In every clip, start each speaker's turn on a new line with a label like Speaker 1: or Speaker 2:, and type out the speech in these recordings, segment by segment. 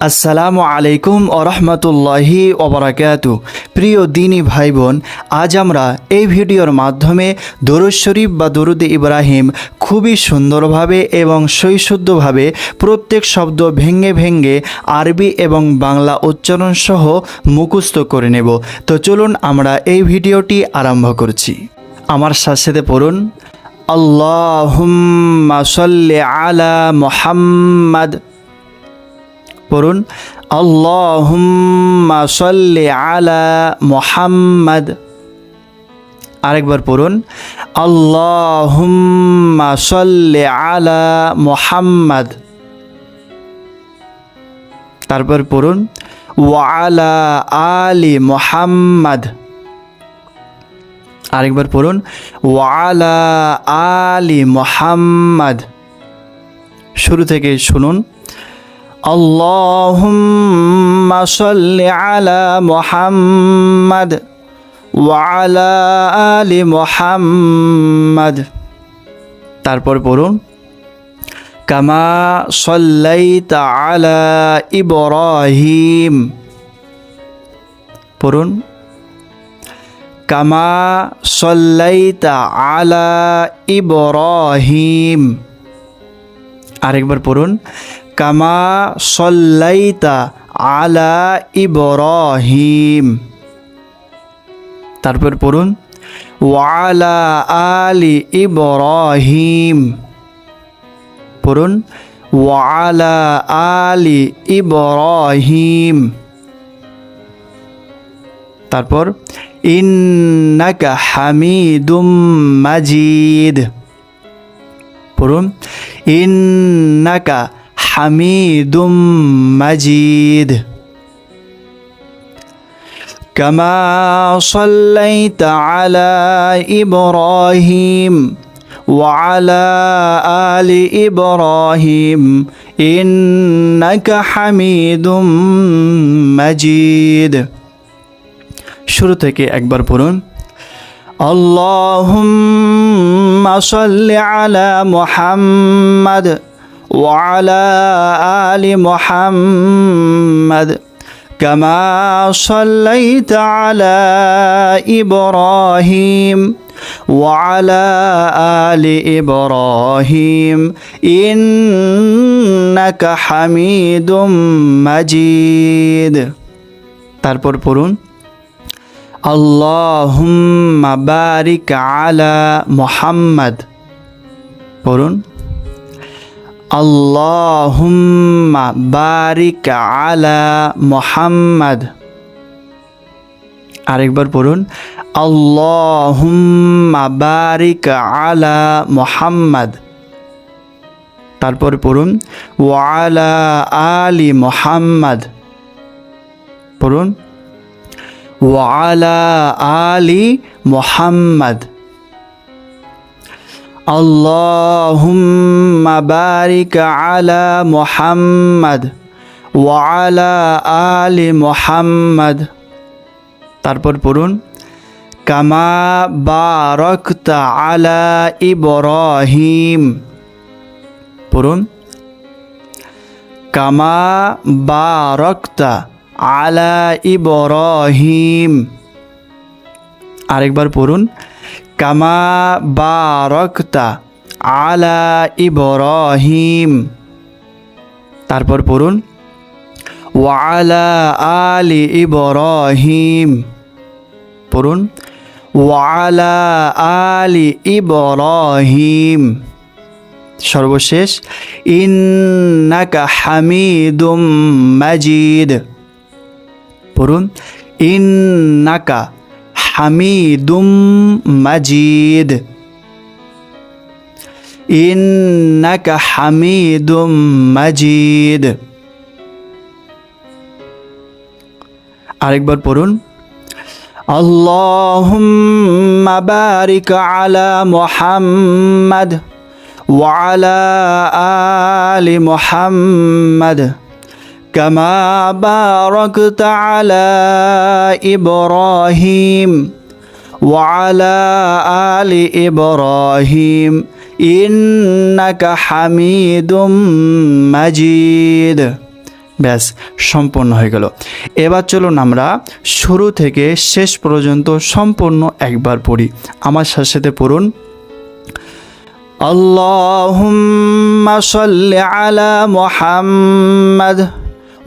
Speaker 1: আসসালামু আলাইকুম ওরহমতুল্লাহি ওবরাকাতু প্রিয় দিনী ভাই বোন আজ আমরা এই ভিডিওর মাধ্যমে দরুদ শরীফ বা দরুদ ইব্রাহিম খুবই সুন্দরভাবে এবং সৈশুদ্ধভাবে প্রত্যেক শব্দ ভেঙ্গে ভেঙ্গে আরবি এবং বাংলা উচ্চারণ সহ মুখস্থ করে নেব। তো চলুন আমরা এই ভিডিওটি আরম্ভ করছি। আমার সাথে পড়ুন। সাল্লি আলা মুহাম্মাদ পড়ুন। আল্লাহুম্মা সাল্লি আলা মুহাম্মাদ। আরেকবার পড়ুন। আল্লাহুম্মা সাল্লি আলা মুহাম্মাদ। তারপর পড়ুন। ওয়ালা আলি মুহাম্মাদ। আরেকবার পড়ুন। ওয়ালা আলি মুহাম্মাদ। শুরু থেকে শুনুন। اللهم صل على محمد وعلى آل محمد তারপর পড়ুন কামা সল্লাইতা আলা ইব্রাহিম পড়ুন কামা সল্লাইতা আলা ইব্রাহিম আরেকবার পড়ুন কামা সল্লাইতা আলা ইব্রাহিম। তারপর পড়ুন, ওয়ালা আলি ইব্রাহিম। পড়ুন, ওয়ালা আলি ইব্রাহিম। তারপর, ইন্নাকা হামিদুম মাজিদ। পড়ুন, ইন্নাকা হামিদুম মাজিদ كما صليت على إبراهيم وعلى آل إبراهيم إنك حميد مجيد শুরু থেকে একবার পড়ুন اللهم صل على محمد وعلى آل محمد كما صليت على إبراهيم وعلى آل إبراهيم إنك حميد مجيد তারপর পড়ুন আল্লাহুম্মা বারিক আলা মুহাম্মদ পড়ুন আল্লাহুম্মা বারিক আলা মুহাম্মদ। আরেকবার পড়ুন, আল্লাহুম্মা বারিক আলা মুহাম্মদ। তারপর পড়ুন ওয়ালা আলি মুহাম্মদ। পড়ুন ওয়ালা আলি মুহাম্মদ। اللهم بارك على محمد وعلى آل محمد তারপর পড়ুন কামা বারাকতা আলা ইব্রাহিম পড়ুন কামা বারাকতা আলা ইব্রাহিম আরেকবার পড়ুন কামা বারকতা আলা ইব্রাহিম। তারপর পড়ুন ওয়ালা আলি ইব্রাহিম। পড়ুন ওয়ালা আলি ইব্রাহিম। সর্বশেষ, ইন্নাকা হামিদুম মাজিদ। পড়ুন, ইন্নাকা হামিদুম মাজিদ ইন্নাকা হামিদুম মাজিদ আরেকবার পড়ুন আল্লাহুম্মা বারিক আলা মুহাম্মাদ وعلى آل محمد كما باركت على إبراهيم وعلى آل إبراهيم إنك حميد مجيد ব্যাস সম্পন্ন হয়ে গেল এবার চলুন আমরা শুরু থেকে শেষ পর্যন্ত সম্পূর্ণ একবার পড়ি আমার সাথে সাথে পড়ুন اللهم صل على محمد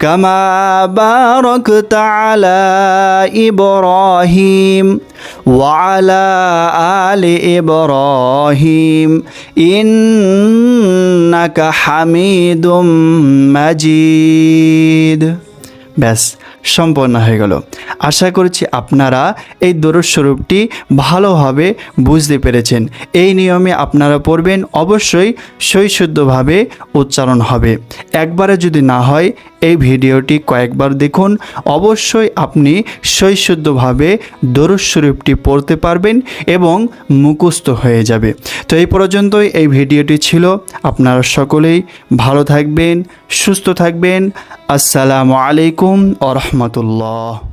Speaker 1: كما باركت على إبراهيم وعلى آل إبراهيم إنك حميد مجيد ব্যাস সম্পন্ন হয়ে গেল আশা করছি আপনারা এই দরুদ স্বরূপটি ভালোভাবে বুঝতে পেরেছেন এই নিয়মে আপনারা পড়বেন অবশ্যই সৈশুদ্ধভাবে উচ্চারণ হবে একবারে যদি না হয় এই ভিডিওটি কয়েকবার দেখুন। অবশ্যই আপনি শৈশুদ্ধভাবে দরুদ পড়তে পারবেন এবং মুখস্থ হয়ে যাবে। তো এই পর্যন্তই এই ভিডিওটি ছিল। আপনারা সকলেই ভালো থাকবেন, সুস্থ থাকবেন। আসসালামু আলাইকুম আ রহমতুল্লাহ।